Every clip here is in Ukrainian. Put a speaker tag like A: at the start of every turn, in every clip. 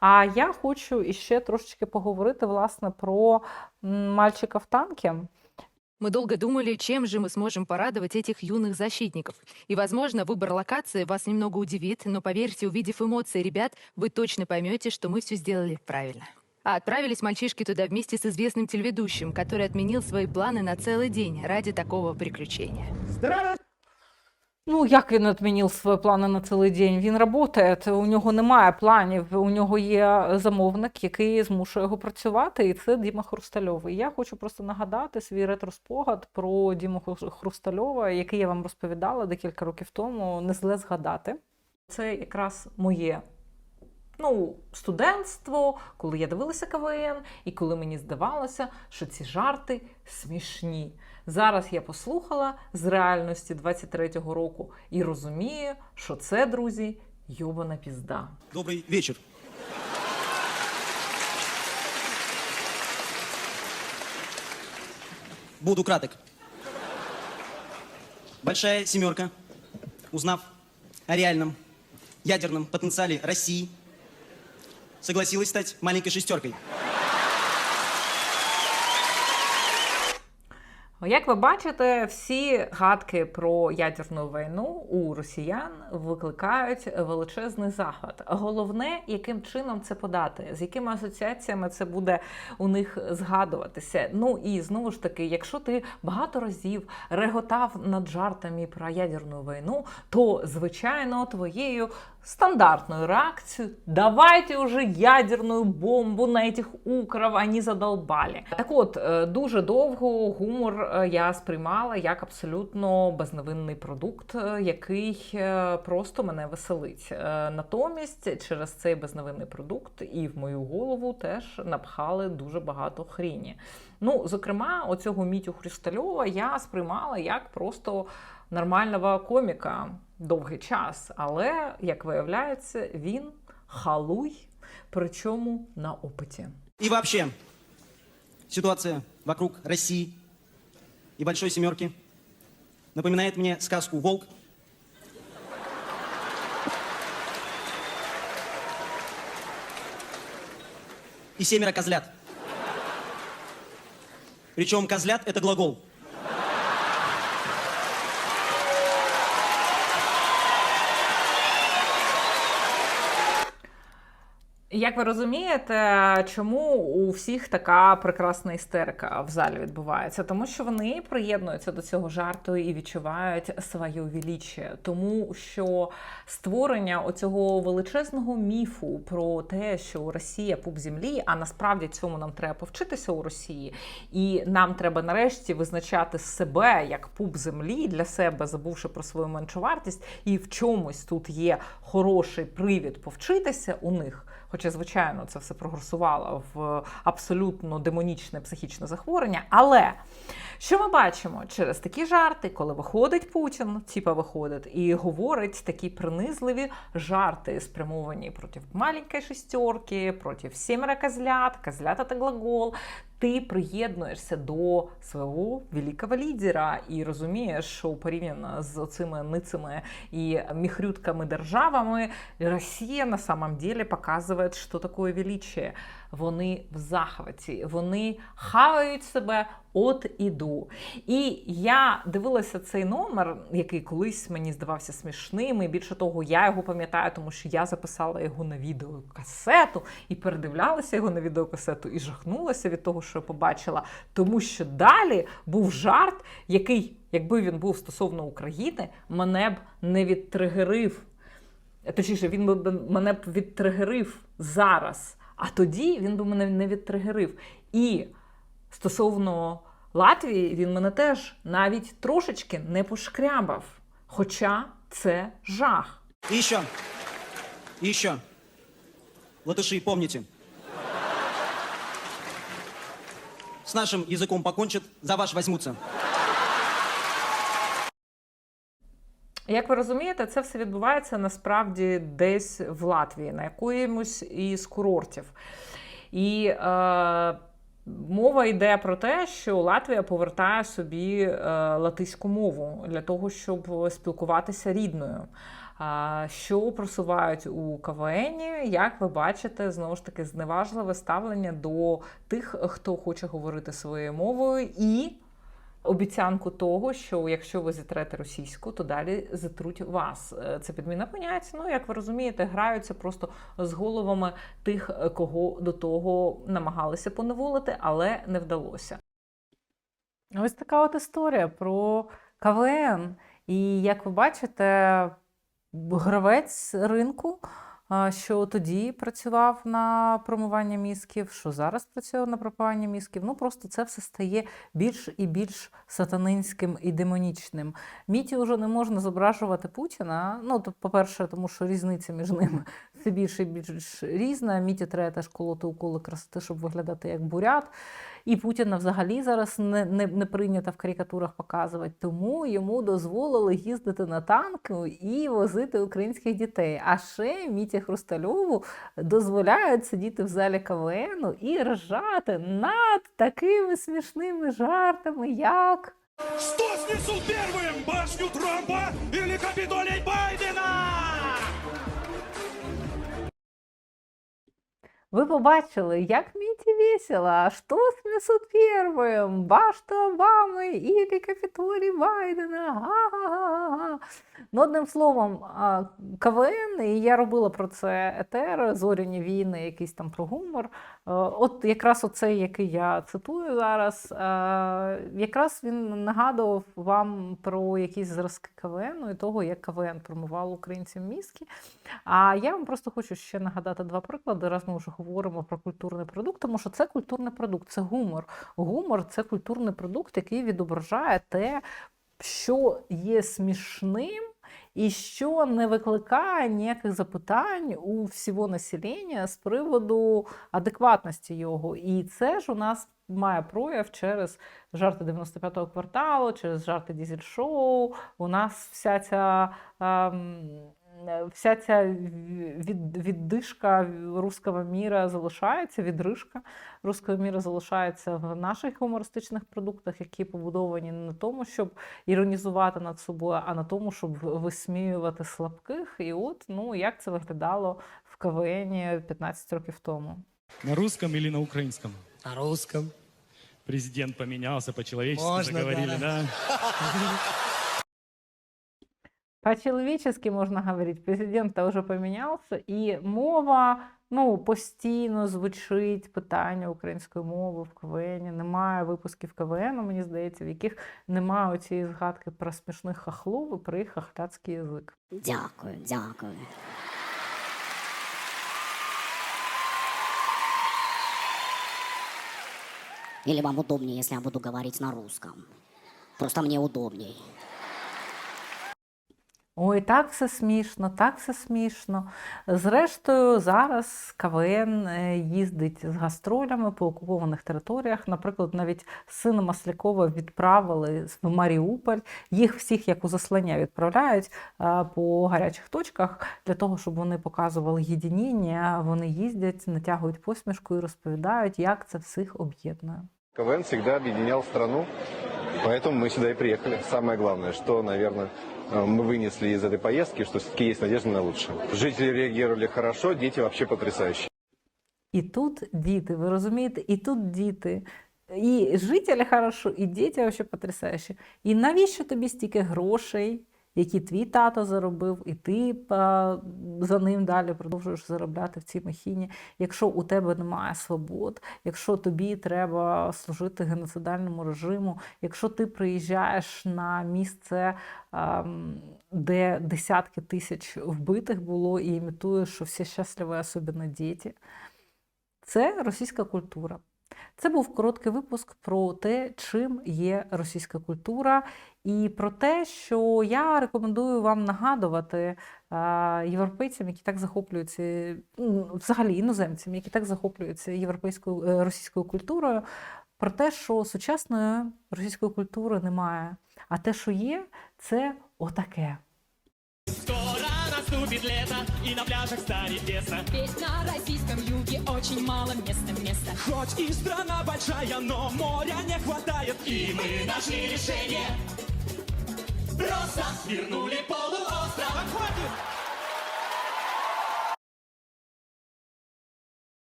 A: А я хочу іще трошечки поговорити власне про мальчика в танке.
B: Мы долго думали, чем же мы сможем порадовать этих юных защитников. И, возможно, выбор локации вас немного удивит, но поверьте, увидев эмоции ребят, вы точно поймете, что мы все сделали правильно. А отправились мальчишки туда вместе с известным телеведущим, который отменил свои планы на целый день ради такого приключения.
A: Ну, як він відмінив свої плани на цілий день? Він працює, у нього немає планів, у нього є замовник, який змушує його працювати, і це Діма Хрустальовий. Я хочу просто нагадати свій ретроспогад про Діму Хрустальова, який я вам розповідала декілька років тому. Не зле згадати. Це якраз моє ну, студентство, коли я дивилася КВН, і коли мені здавалося, що ці жарти смішні. Зараз я послухала з реальності 23-го року і розумію, що це, друзі, йобана пізда.
C: Добрый вечер. Буду краток. Большая семерка, узнав о реальном ядерном потенциале России, согласилась стать маленькой шестеркой.
A: Як ви бачите, всі гадки про ядерну війну у росіян викликають величезний захват. Головне, яким чином це подати, з якими асоціаціями це буде у них згадуватися. Ну і знову ж таки, якщо ти багато разів реготав над жартами про ядерну війну, то звичайно твоєю стандартную реакцию. Давайте уже ядерную бомбу на этих укров, они задолбали. Так от, е, дуже довго гумор я сприймала як абсолютно безневинний продукт, е, який е, просто мене веселить. Е, Натомість, через цей безневинний продукт і в мою голову теж напхали дуже багато хріні. Ну, зокрема, оцього Мітю Хрустальова я сприймала як просто нормального коміка довгий час. Але, як виявляється, він халуй, причому на опиті.
C: И вообще, ситуация вокруг России и Большой Семерки напоминает мне сказку «Волк». И семеро козлят. Причем козлят — это глагол.
A: Як ви розумієте, чому у всіх така прекрасна істерика в залі відбувається? Тому що вони приєднуються до цього жарту і відчувають своє величі. Тому що створення оцього величезного міфу про те, що Росія пуп землі, а насправді цьому нам треба повчитися у Росії, і нам треба нарешті визначати себе як пуп землі для себе, забувши про свою меншу вартість, і в чомусь тут є хороший привід повчитися у них. Хоча, звичайно, це все прогресувало в абсолютно демонічне психічне захворювання. Але що ми бачимо через такі жарти, коли виходить Путін, типа виходить, і говорить такі принизливі жарти, спрямовані проти маленької шестерки, проти сімера козлят, козлята та глагол. Ти приєднуєшся до свого великого лідера і розумієш, що порівняно з цими ницими і міхрютками державами, Росія на самом деле показує, що таке величие. Вони в захваті, вони хавають себе от іду. І я дивилася цей номер, який колись мені здавався смішним. І більше того, я його пам'ятаю, тому що я записала його на відеокасету і передивлялася його на відеокасету і жахнулася від того, що я побачила. Тому що далі був жарт, який, якби він був стосовно України, мене б не відтригерив. Точніше, він би мене б відтригерив зараз. А тоді він би мене не відтригерив. І стосовно Латвії, він мене теж навіть трошечки не пошкрябав. Хоча це жах.
C: И еще, и еще, латыши, помните, с нашим языком покончат, за ваш возьмутся.
A: Як ви розумієте, це все відбувається насправді десь в Латвії, на якомусь із курортів. І е, мова йде про те, що Латвія повертає собі е, латиську мову для того, щоб спілкуватися рідною. що просувають у КВН, як ви бачите, знову ж таки зневажливе ставлення до тих, хто хоче говорити своєю мовою, і обіцянку того, що якщо ви зітрете російську, то далі зітруть вас. Е, Це підміна понять. Ну, як ви розумієте, граються просто з головами тих, е, кого до того намагалися поневолити, але не вдалося. Ось така от історія про КВН. І як ви бачите, гравець ринку, що тоді працював на промивання мізків, що зараз працює на промивання мізків. Ну просто це все стає більш і більш сатанинським і демонічним. Міті вже не можна зображувати Путіна. Ну, то, по-перше, тому що різниця між ними все більше і більш різна. Міті треба теж колоти уколи красоти, щоб виглядати як бурят. І Путіна взагалі зараз не, не, не прийнято в карикатурах показувати. Тому йому дозволили їздити на танку і возити українських дітей. А ще Міті Хрустальову дозволяють сидіти в залі КВН і ржати над такими смішними жартами, як.
D: Что снесут первым? Башню Трампа или Капитолий
A: Ви побачили, як Міті весело, що снесуть первым? Башта Обами или Капітолій Байдена? Га-га-га-га. Ну, одним словом, КВН, і я робила про це етер, зоряні війни, якийсь там про гумор. Е, От якраз оцей, який я цитую зараз, е, якраз він нагадував вам про якісь зразки КВН і того, як КВН промивав українцям мізки. А я вам просто хочу ще нагадати два приклади, раз ми вже говоримо про культурний продукт, тому що це культурний продукт, це гумор. Гумор це культурний продукт, який відображає те, що є смішним. І що не викликає ніяких запитань у всього населення з приводу адекватності його. І це ж у нас має прояв через жарти 95-го кварталу, через жарти дізель-шоу. У нас вся ця. ем, Вся ця від, віддишка руского міра залишається, відрижка руського міра залишається в наших гумористичних продуктах, які побудовані не на тому, щоб іронізувати над собою, а на тому, щоб висміювати слабких. І от ну як це виглядало в КВН 15 років тому.
D: На русском или на украинском?
E: На русском.
D: Президент поменялся, по-человечески
E: Можно,
D: заговорили,
E: да.
D: да?
A: По-чоловічески можна говорити, президент вже помінявся, і мова ну, постійно звучить питання української мови в КВН. Немає випусків КВН, мені здається, в яких немає цієї згадки про смішних хахлов і про їх хахляцький язик.
F: Дякую, дякую. Или вам удобнее, если я буду говорить на русском? Просто мне удобней.
A: Ой, так все смішно, так все смішно. Зрештою, зараз КВН е, їздить з гастролями по окупованих територіях. Наприклад, навіть сина Маслякова відправили в Маріуполь. Їх всіх як у заслання відправляють е, по гарячих точках для того, щоб вони показували єдиніння. Вони їздять, натягують посмішку і розповідають, як це всіх об'єднує.
G: КВН всегда объединял страну, поэтому мы сюда и приехали. Самое главное, что, наверное, э, мы вынесли из этой поездки, что все-таки есть надежда на лучшее. Жители реагировали хорошо, дети вообще потрясающие.
A: І тут діти, ви розумієте, і тут діти. І жителі хорошо, і діти вообще потрясаючі. І навіщо тобі стільки грошей, Які твій тато заробив, і ти за ним далі продовжуєш заробляти в цій махіні, якщо у тебе немає свобод, якщо тобі треба служити геноцидальному режиму, якщо ти приїжджаєш на місце, де десятки тисяч вбитих було, і імітуєш, що всі щасливі, особливо діти. Це російська культура. Це був короткий випуск про те, чим є російська культура, і про те, що я рекомендую вам нагадувати європейцям, які так захоплюються, взагалі іноземцям, які так захоплюються європейською е, російською культурою, про те, що сучасної російської культури немає. А те, що є, це отаке.
H: Наступит лето, и на пляжах станет тесно.
I: Ведь на российском юге очень мало места, места.
H: Хоть и страна большая, но моря не хватает. И мы нашли решение. Просто вернули полуостров
D: Отходим!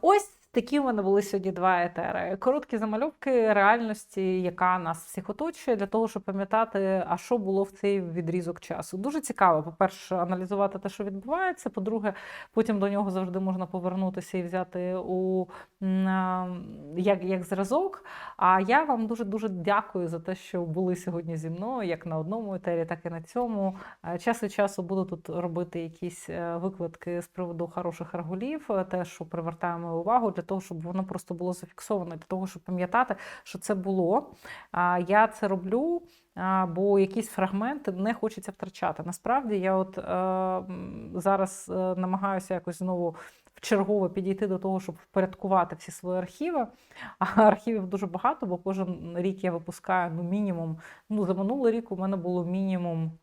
A: Ось такі у мене були сьогодні два етери. Короткі замальовки реальності, яка нас всіх оточує, для того, щоб пам'ятати, а що було в цей відрізок часу. Дуже цікаво, по-перше, аналізувати те, що відбувається. По-друге, потім до нього завжди можна повернутися і взяти у як, як зразок. А я вам дуже дуже дякую за те, що були сьогодні зі мною, як на одному етері, так і на цьому. Е, Час від часу буду тут робити якісь е, викладки з приводу хороших регулів, е, те, що привертає мою увагу, для того, щоб воно просто було зафіксовано, для того, щоб пам'ятати, що це було. Я це роблю. Бо якісь фрагменти не хочеться втрачати. Насправді я от е, зараз е, намагаюся якось знову вчергово підійти до того, щоб впорядкувати всі свої архіви. А архівів дуже багато, бо кожен рік я випускаю ну, мінімум. Ну, за минулий рік у мене було мінімум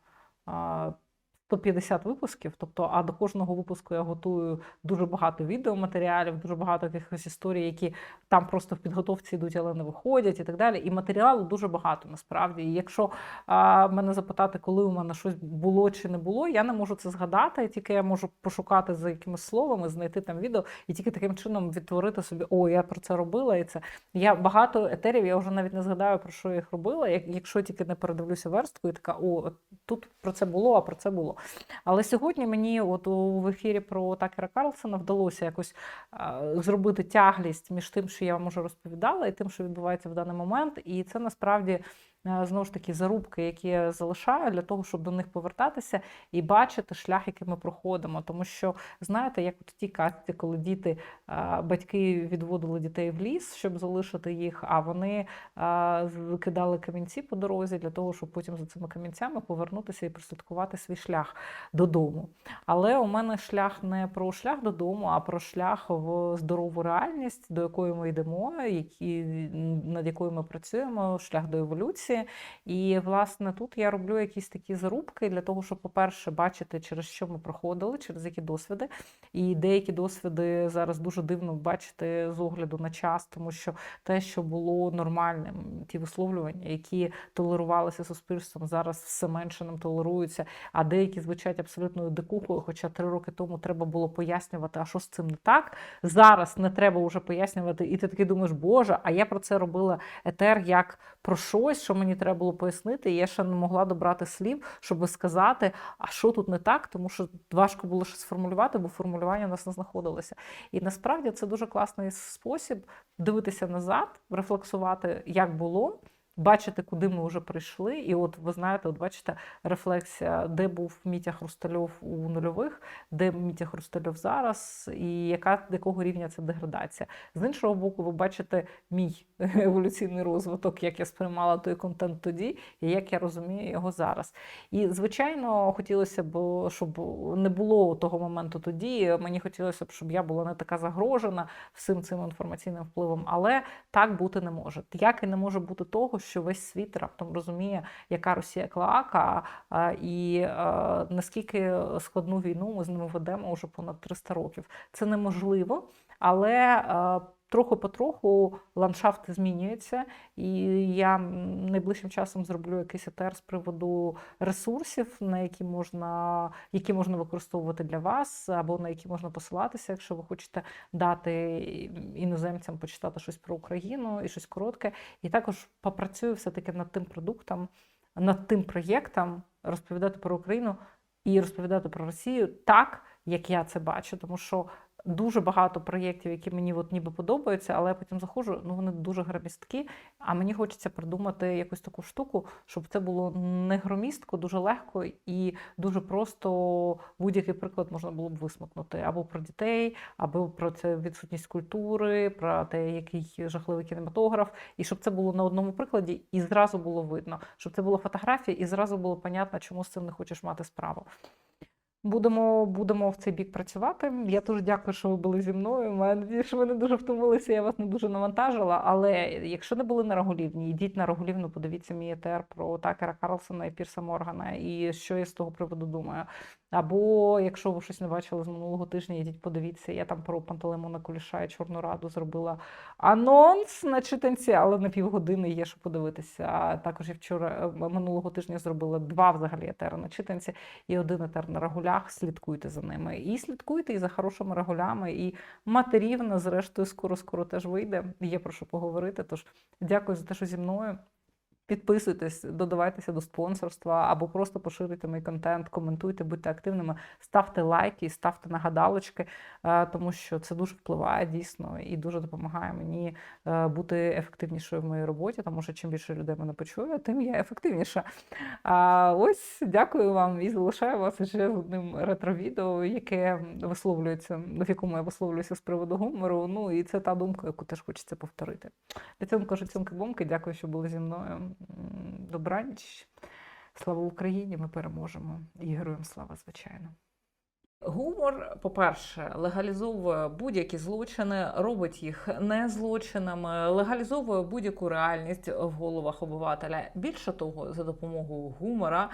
A: 150 випусків. Тобто, а до кожного випуску я готую дуже багато відеоматеріалів, дуже багато якихось історій, які там просто в підготовці йдуть, але не виходять, і так далі. І матеріалу дуже багато насправді. І якщо а, мене запитати, коли у мене щось було чи не було, я не можу це згадати. Тільки я можу пошукати за якимись словами, знайти там відео, і тільки таким чином відтворити собі, о, я про це робила, і це я багато етерів, я вже навіть не згадаю про що я їх робила. Як, якщо тільки не передивлюся верстку, і така, о, тут про це було, а про це було. Але сьогодні мені, от у в ефірі про Такера Карлсона, вдалося якось зробити тяглість між тим, що я вам уже розповідала, і тим, що відбувається в даний момент. І це насправді знову ж таки зарубки, які я залишаю для того, щоб до них повертатися і бачити шлях, який ми проходимо. Тому що знаєте, як от в тій коли діти, батьки відводили дітей в ліс, щоб залишити їх, а вони кидали камінці по дорозі для того, щоб потім за цими камінцями повернутися і прослідкувати свій шлях додому. Але у мене шлях не про шлях додому, а про шлях в здорову реальність, до якої ми йдемо, які, над якою ми працюємо, шлях до еволюції. І власне тут я роблю якісь такі зарубки для того, щоб, по-перше, бачити, через що ми проходили, через які досвіди. І деякі досвіди зараз дуже дивно бачити з огляду на час, тому що те, що було нормальним, ті висловлювання, які толерувалися суспільством, зараз все менше нам толеруються, а деякі звучать абсолютною дикухою. Хоча три роки тому треба було пояснювати, а що з цим не так. Зараз не треба вже пояснювати, і ти такий думаєш, Боже, а я про це робила етер як про щось, що мені треба було пояснити. І я ще не могла добрати слів, щоб сказати, а що тут не так, тому що важко було щось сформулювати, бо формулювання в нас не знаходилося. І насправді це дуже класний спосіб дивитися назад, рефлексувати, як було. Бачити, куди ми вже прийшли, і от ви знаєте, от бачите, рефлексія, де був Мітя Хрустальов у нульових, де Мітя Хрустальов зараз, і яка якого рівня це деградація. З іншого боку, ви бачите мій еволюційний розвиток, як я сприймала той контент тоді, і як я розумію його зараз. І звичайно, хотілося б, щоб не було того моменту тоді. Мені хотілося б, щоб я була не така загрожена всім цим інформаційним впливом, але так бути не може. Як і не може бути того, що весь світ раптом розуміє, яка Росія клака, і наскільки складну війну ми з ними ведемо вже понад 300 років. Це неможливо, але а, трохи потроху ландшафт змінюється, і я найближчим часом зроблю якийсь етер з приводу ресурсів, на які можна, які можна використовувати для вас, або на які можна посилатися, якщо ви хочете дати іноземцям почитати щось про Україну і щось коротке. І також попрацюю все-таки над тим продуктом, над тим проєктом, розповідати про Україну і розповідати про Росію так, як я це бачу, тому що дуже багато проєктів, які мені от ніби подобаються, але я потім заходжу, ну вони дуже громісткі. А мені хочеться придумати якусь таку штуку, щоб це було не громістко, дуже легко і дуже просто будь-який приклад можна було б висмикнути або про дітей, або про це відсутність культури, про те, який жахливий кінематограф, і щоб це було на одному прикладі, і зразу було видно, щоб це була фотографія, і зразу було понятно, чому з цим не хочеш мати справу. Будемо, будемо в цей бік працювати. Я дуже дякую, що ви були зі мною. Надію, що ви не дуже втомилися, я вас не дуже навантажила. Але якщо не були на Рогулівні, йдіть на Рогулівну, подивіться мій етер про Такера Карлсона і Пірса Моргана, і що я з того приводу думаю. Або якщо ви щось не бачили з минулого тижня, йдіть подивіться. Я там про Пантелеймона Куліша і Чорну Раду зробила анонс на читанці, але на півгодини є що подивитися. А також я вчора е, минулого тижня зробила два взагалі етери на читанці і один етер на регулях. Слідкуйте за ними. І слідкуйте і за хорошими регулями. І матерівна, зрештою, скоро скоро теж вийде. Є про що поговорити. Тож дякую за те, що зі мною. Підписуйтесь, додавайтеся до спонсорства або просто поширюйте мій контент, коментуйте, будьте активними, ставте лайки, ставте нагадалочки, е, тому що це дуже впливає дійсно і дуже допомагає мені е, бути ефективнішою в моїй роботі, тому що чим більше людей мене почує, тим я ефективніша. Ось дякую вам і залишаю вас ще з одним ретро-відео, яке висловлюється, в якому я висловлююся з приводу гумору. Ну і це та думка, яку теж хочеться повторити. Кажу цьомки бомки. Дякую, що були зі мною. Добраніч. Слава Україні! Ми переможемо. І героям слава, звичайно. Гумор, по-перше, легалізовує будь-які злочини, робить їх не злочинами, легалізовує будь-яку реальність в головах обивателя. Більше того, за допомогою гумора.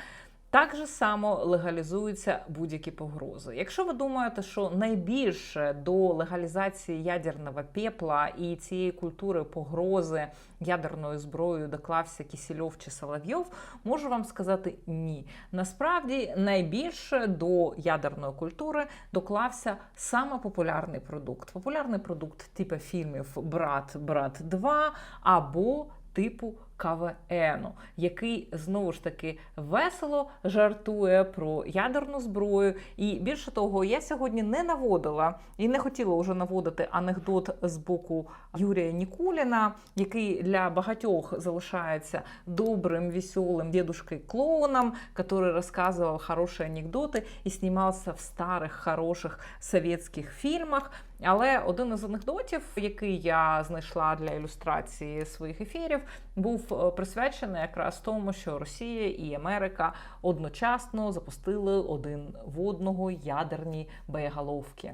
A: Так же само легалізуються будь-які погрози. Якщо ви думаєте, що найбільше до легалізації ядерного пепла і цієї культури погрози ядерною зброєю доклався Кісільов чи Соловйов, можу вам сказати ні. Насправді найбільше до ядерної культури доклався саме популярний продукт. Популярний продукт типу фільмів Брат, Брат 2 або типу КВНу, який знову ж таки весело жартує про ядерну зброю. І більше того, я сьогодні не наводила і не хотіла вже наводити анекдот з боку Юрія Нікуліна, який для багатьох залишається добрим, веселим дедушкой-клоуном, который розказував хороші анекдоти і знімався в старих хороших совєтських фільмах. Але один із анекдотів, який я знайшла для ілюстрації своїх ефірів, був е, присвячений якраз тому, що Росія і Америка одночасно запустили один в одного ядерні боєголовки.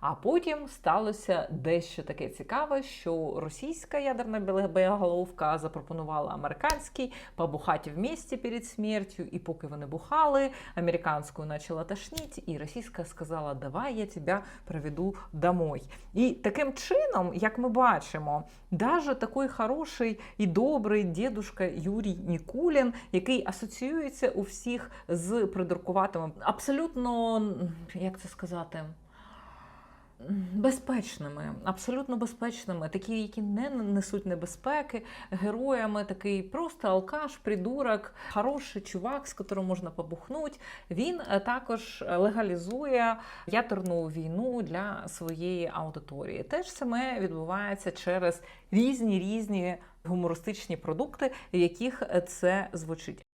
A: А потім сталося дещо таке цікаве, що російська ядерна боєголовка запропонувала американській побухати в місті перед смертю, і поки вони бухали, американську почала тошніть, і російська сказала: Давай я тебе приведу домой. І таким чином, як ми бачимо, даже такий хороший і добрий дідушка Юрій Нікулін, який асоціюється у всіх з придуркуватими, абсолютно як це сказати. Безпечними, абсолютно безпечними, такі, які не несуть небезпеки, героями, такий просто алкаш, придурок, хороший чувак, з котрим можна побухнути. Він е, також легалізує ядерну війну для своєї аудиторії. Те ж саме відбувається через різні різні гумористичні продукти, в яких це звучить.